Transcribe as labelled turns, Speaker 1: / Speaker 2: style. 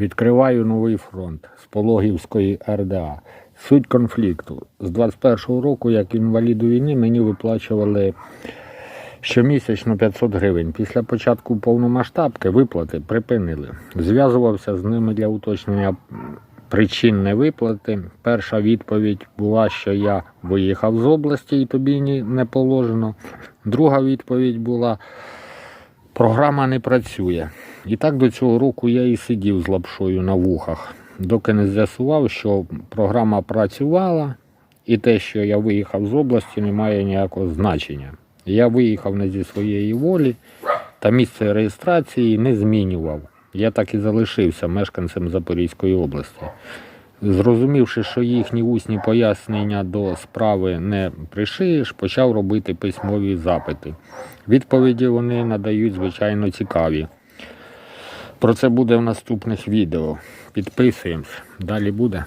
Speaker 1: Відкриваю новий фронт з Пологівської РДА. Суть конфлікту. З 21-го року, як інваліду війни, мені виплачували щомісячно 500 гривень. Після початку повномасштабки виплати припинили. Зв'язувався з ними для уточнення причин невиплати. Перша відповідь була, що я виїхав з області і тобі не положено. Друга відповідь була, програма не працює. І так до цього року я і сидів з лапшою на вухах, доки не з'ясував, що програма працювала, і те, що я виїхав з області, не має ніякого значення. Я виїхав не зі своєї волі та місце реєстрації не змінював. Я так і залишився мешканцем Запорізької області. Зрозумівши, що їхні усні пояснення до справи не пришиєш, почав робити письмові запити. Відповіді вони надають звичайно цікаві. Про це буде в наступних відео. Підписуємось. Далі буде.